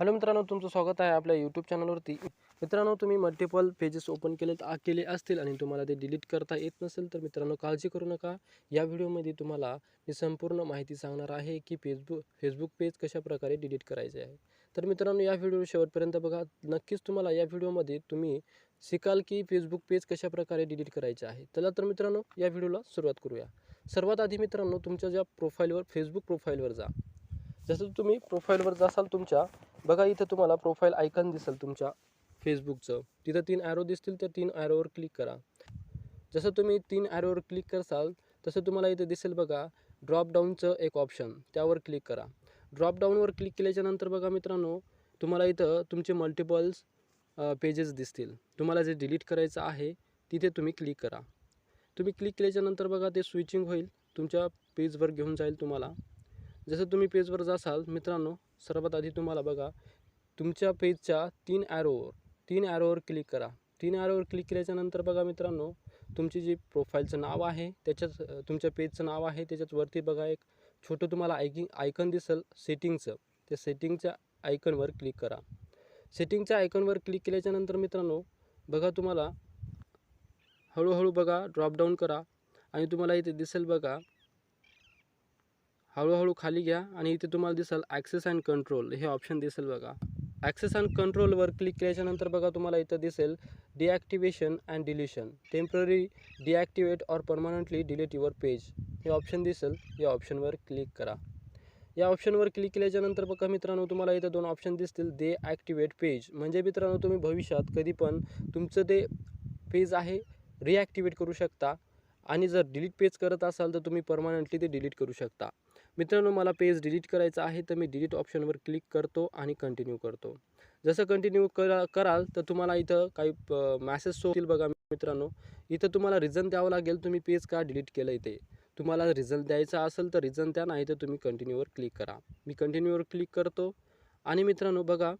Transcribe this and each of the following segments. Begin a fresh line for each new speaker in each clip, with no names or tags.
Hello मित्रांनो तुमचं स्वागत आहे आपल्या यूट्यूब चॅनलवरती मित्रांनो तुम्ही मल्टिपल पेजेस ओपन केले केले असतील आणि तुम्हाला ते डिलीट करता येत नसेल तर मित्रांनो काळजी करू नका. या व्हिडिओमध्ये तुम्हाला मी संपूर्ण माहिती सांगणार आहे की फेसबुक फेसबुक पेज कशा प्रकारे डिलीट करायचे आहे. तर मित्रांनो या व्हिडिओ शेवटपर्यंत बघा. नक्कीच तुम्हाला या व्हिडिओमध्ये तुम्ही शिकाल की फेसबुक पेज कशा प्रकारे डिलीट करायचे आहे. चला तर मित्रांनो या व्हिडिओला सुरुवात करूया. सर्वात आधी मित्रांनो तुमच्या ज्या प्रोफाईलवर फेसबुक प्रोफाईलवर जा. जसं तुम्ही प्रोफाईलवर जासाल तुमच्या बघा इथं तुम्हाला प्रोफाईल आयकन दिसेल तुमच्या फेसबुकचं तिथं तीन ॲरो दिसतील त्या तीन ॲरोवर क्लिक करा. जसं तुम्ही तीन ॲरोवर क्लिक करसाल तसं तुम्हाला इथं दिसेल बघा ड्रॉप डाऊनचं एक ऑप्शन त्यावर क्लिक करा. ड्रॉप डाऊनवर क्लिक केल्याच्यानंतर बघा मित्रांनो तुम्हाला इथं तुमचे मल्टिपल्स पेजेस दिसतील. तुम्हाला जे डिलीट करायचं आहे तिथे तुम्ही क्लिक करा. तुम्ही क्लिक केल्याच्यानंतर बघा ते स्विचिंग होईल. तुमच्या पेजवर घेऊन जाईल तुम्हाला. जसं तुम्ही पेजवर जासाल मित्रांनो सर्वात आधी तुम्हाला बघा तुमच्या पेजच्या तीन ॲरोवर तीन ॲरोवर क्लिक करा. तीन ॲरोवर क्लिक केल्याच्यानंतर बघा मित्रांनो तुमची जी प्रोफाईलचं नाव आहे त्याच्याच तुमच्या पेजचं नाव आहे त्याच्याच वरती बघा एक छोटं तुम्हाला आयकिंग आयकन दिसेल सेटिंगचं त्या सेटिंगच्या आयकनवर क्लिक करा. सेटिंगच्या आयकनवर क्लिक केल्याच्यानंतर मित्रांनो बघा तुम्हाला हळूहळू बघा ड्रॉपडाऊन करा. आणि तुम्हाला इथे दिसेल बघा हळूहळू खाली घ्या आणि इथे तुम्हाला दिसेल ॲक्सेस अँड कंट्रोल हे ऑप्शन दिसेल बघा. ॲक्सेस अँड कंट्रोलवर क्लिक केल्याच्यानंतर बघा तुम्हाला इथं दिसेल deactivation and deletion temporary deactivate or permanently delete your page हे ऑप्शन दिसेल. या ऑप्शनवर क्लिक करा. या ऑप्शनवर क्लिक केल्याच्यानंतर बघा मित्रांनो तुम्हाला इथं दोन ऑप्शन दिसतील. दे ॲक्टिवेट पेज म्हणजे मित्रांनो तुम्ही भविष्यात कधी पण तुमचं ते पेज आहे रिॲक्टिवेट करू शकता. आणि जर डिलीट पेज करत असाल तर तुम्ही परमनंटली ते डिलीट करू शकता. मित्रांनो मला पेज डिलीट करायचं आहे तर मी डिलीट ऑप्शनवर क्लिक करतो आणि कंटिन्यू करतो. जसं कंटिन्यू करा कराल तर तुम्हाला इथं काही मॅसेज होतील बघा मित्रांनो. इथं तुम्हाला रिझन द्यावं लागेल तुम्ही पेज का डिलीट केलं इथे तुम्हाला रिझन द्यायचा असेल तर रिझन द्या नाही तर तुम्ही कंटिन्यूवर क्लिक करा. मी कंटिन्यूवर क्लिक करतो. आणि मित्रांनो बघा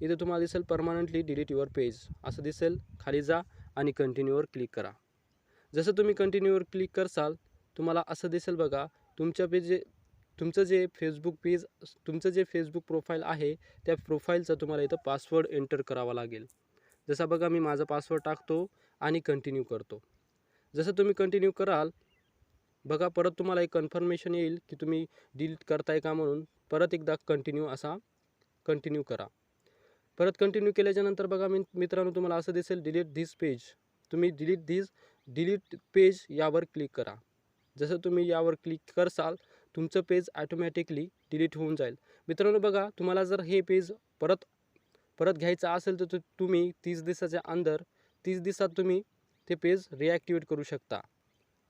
इथे तुम्हाला दिसेल परमानंटली डिलीट युअर पेज असं दिसेल खाली जा आणि कंटिन्यूवर क्लिक करा. जसं तुम्ही कंटिन्यूवर क्लिक करसाल तुम्हाला असं दिसेल बघा तुमच्या पेज तुमचं जे फेसबुक पेज तुमचं जे फेसबुक प्रोफाईल आहे त्या प्रोफाईलचा तुम्हाला इथं पासवर्ड एंटर करावा लागेल. जसा बघा मी माझा पासवर्ड टाकतो आणि कंटिन्यू करतो. जसं तुम्ही कंटिन्यू कराल बघा परत तुम्हाला एक कन्फर्मेशन येईल की तुम्ही डिलीट करताय का म्हणून. परत एकदा कंटिन्यू असा कंटिन्यू करा. परत कंटिन्यू केल्याच्यानंतर बघा मी मित्रांनो तुम्हाला असं दिसेल डिलीट धिस पेज तुम्ही डिलीट धिस डिलीट पेज यावर क्लिक करा. जसं तुम्ही यावर क्लिक करसाल तुमचं पेज ॲटोमॅटिकली डिलीट होऊन जाईल. मित्रांनो बघा तुम्हाला जर हे पेज परत परत घ्यायचं असेल तर तु- तुम्ही तीस दिवसाच्या अंदर तीस दिवसात तुम्ही ते पेज रिॲक्टिवेट करू शकता.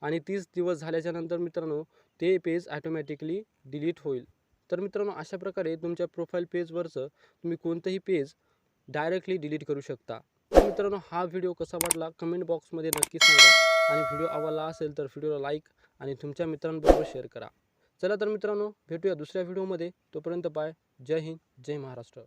आणि तीस दिवस झाल्याच्यानंतर मित्रांनो ते पेज ॲटोमॅटिकली डिलीट होईल. तर मित्रांनो अशा प्रकारे तुमच्या प्रोफाईल पेजवरचं तुम्ही कोणतंही पेज डायरेक्टली डिलीट करू शकता. तर मित्रांनो हा व्हिडिओ कसा वाटला कमेंट बॉक्समध्ये नक्की सांगा. आणि व्हिडिओ आवडला असेल तर व्हिडिओला लाईक आणि तुमच्या मित्रांबरोबर शेअर करा. चला तर मित्रांनो भेटूया दुसऱ्या व्हिडिओमध्ये. तोपर्यंत बाय जय हिंद जय महाराष्ट्र.